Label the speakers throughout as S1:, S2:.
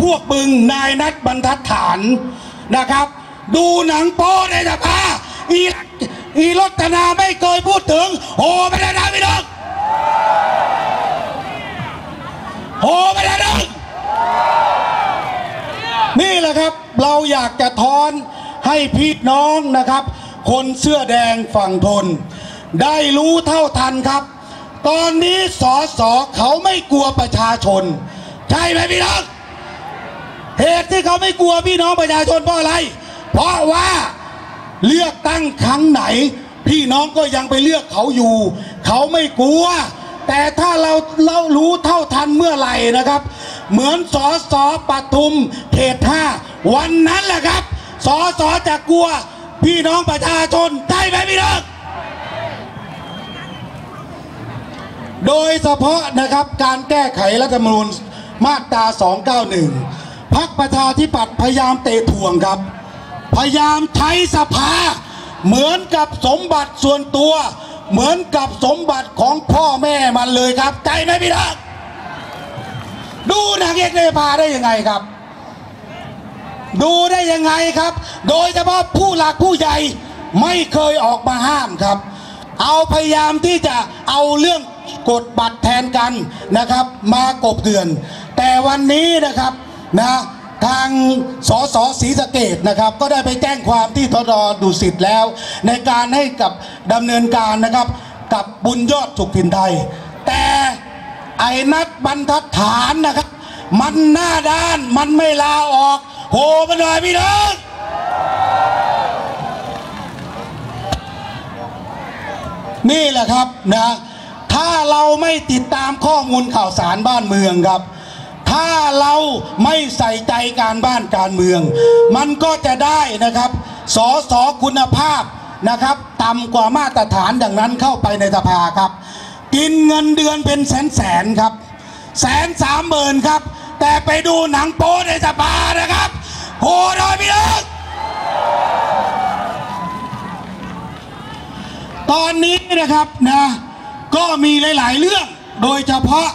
S1: พวกมึงนายนัดบรรทัดฐานนะครับ ดูหนังโป๊ในสภาอีอีรจนาไม่เคยพูดถึงโหไม่ได้นะพี่น้องโหไม่ได้นะนี่แหละครับเราอยากจะท้อนให้พี่น้องนะครับ คนเสื้อแดงฝั่งทน ได้รู้เท่าทันครับ ตอนนี้สอสอเขาไม่กลัวประชาชน ใช่ไหมพี่น้อง เหตุที่เขาไม่กลัวพี่น้องประชาชนเพราะอะไร เพราะว่าเลือกตั้งครั้งไหน พี่น้องก็ยังไปเลือกเขาอยู่ เขาไม่กลัว แต่ถ้าเราเรารู้เท่าทันเมื่อไหร่นะครับ เหมือนสอสอปทุมเขตห้าวันนั้นแหละครับสอสอจะกลัว พี่น้องประชาชนใช่ไหมพี่น้องโดยเฉพาะนะครับการแก้ไขรัฐธรรมนูญมาตรา 291 พักประชาธิปัตย์พยายามเตะถ่วงครับ พยายามใช้สภา เหมือนกับสมบัติส่วนตัว เหมือนกับสมบัติของพ่อแม่มันเลยครับ ใจไหมพี่น้องดูนางเอกเนพาได้ยังไงครับ ดูได้ยังไงครับ โดยเฉพาะผู้หลักผู้ใหญ่ไม่เคยออกมาห้ามครับ เอาพยายามที่จะเอาเรื่องกดบัตรแทนกันนะครับ มากบเตือน แต่วันนี้นะครับ นะทางสสศรีสะเกดนะครับ ก็ได้ไปแจ้งความที่ทรดุสิตแล้ว ในการให้กับดำเนินการนะครับ กับบุญยอดสุขทินไทย แต่ไอ้นัดบรรทัดฐานนะครับ มันหน้าด้านมันไม่ลาออกโหมันหน่อยพี่น้องนี่แหละครับนะถ้าเราไม่ติดตามข้อมูลข่าวสารบ้านเมืองครับ ถ้าเราไม่ใส่ใจการบ้านการเมือง มันก็จะได้นะครับ สอสอคุณภาพนะครับต่ำกว่ามาตรฐานอย่างนั้นเข้าไปในสภาครับ กินเงินเดือนเป็นแสนแสนครับ แสนสามหมื่นครับ แต่ไปดูหนังโป๊ในสภานะครับโหดอยพี่น้องตอนนี้นะครับนะก็มีหลาย ๆ เรื่องโดยเฉพาะ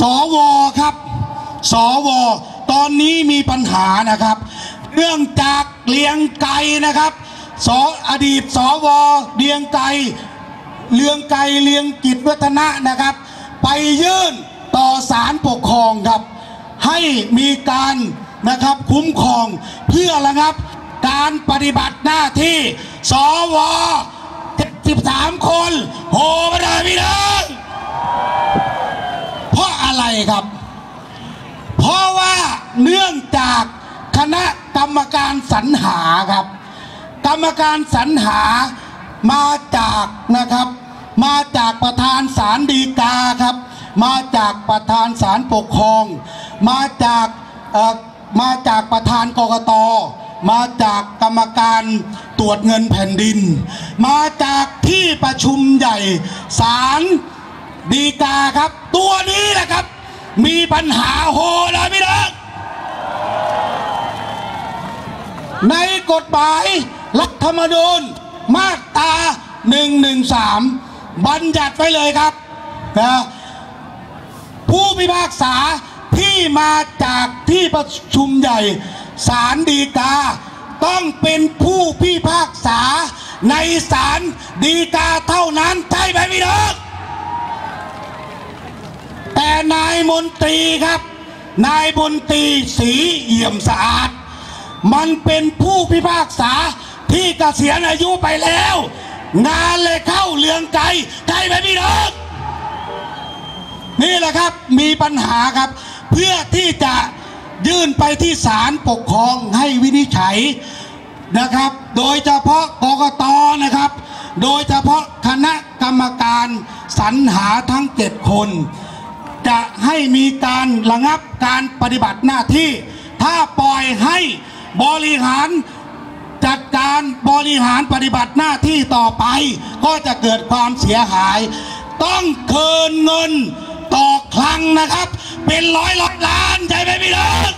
S1: สวครับ สว ตอนนี้มีปัญหานะครับ เรื่องจากเลียงไกรนะครับสอดีตสวเลียงไกรเลียงไกรเลียงกิจวัฒนะนะครับ ไปยื่นต่อศาลปกครองครับ ให้มีการนะครับคุ้มครองเพื่อระงับการปฏิบัติหน้าที่สว73 คนโหมาเลยพี่น้องเพราะอะไรครับ เนื่องจากคณะกรรมการสรรหาครับ กรรมการสรรหามาจากนะครับ มาจากประธานศาลฎีกาครับ มาจากประธานศาลปกครอง มาจากเอ่อมาจากประธานกกตมาจากกรรมการตรวจเงินแผ่นดิน มาจากที่ประชุมใหญ่ศาลฎีกาครับ ตัวนี้แหละครับ มีปัญหาโหเลยพี่น้อง ในกฎหมายรัฐธรรมนูญมาตรา113 บัญญัติไว้เลยครับนะผู้พิพากษาที่มาจากที่ประชุมใหญ่ศาลฎีกา ต้องเป็นผู้พิพากษาในศาลฎีกาเท่านั้นใช่ไหมพี่น้องแต่นายมนตรีครับ นายมนตรีสีเอี่ยมสะอาด มันเป็นผู้พิพากษาที่เกษียณอายุไปแล้ว งานเลยเข้าเรืองไกลใกล้ไหมพี่น้องนี่แหละครับมีปัญหาครับ เพื่อที่จะยื่นไปที่ศาลปกครองให้วินิจฉัยนะครับ โดยเฉพาะกกตนะครับ โดยเฉพาะคณะกรรมการสรรหาทั้งเจ็ดคน จะให้มีการระงับการปฏิบัติหน้าที่ ถ้าปล่อยให้ บริหารจัดการบริหารปฏิบัติหน้าที่ต่อไป ก็จะเกิดความเสียหาย ต้องเคินเงินต่อครั้งนะครับ เป็นร้อยร้อยล้านใช่ไหมพี่น้อง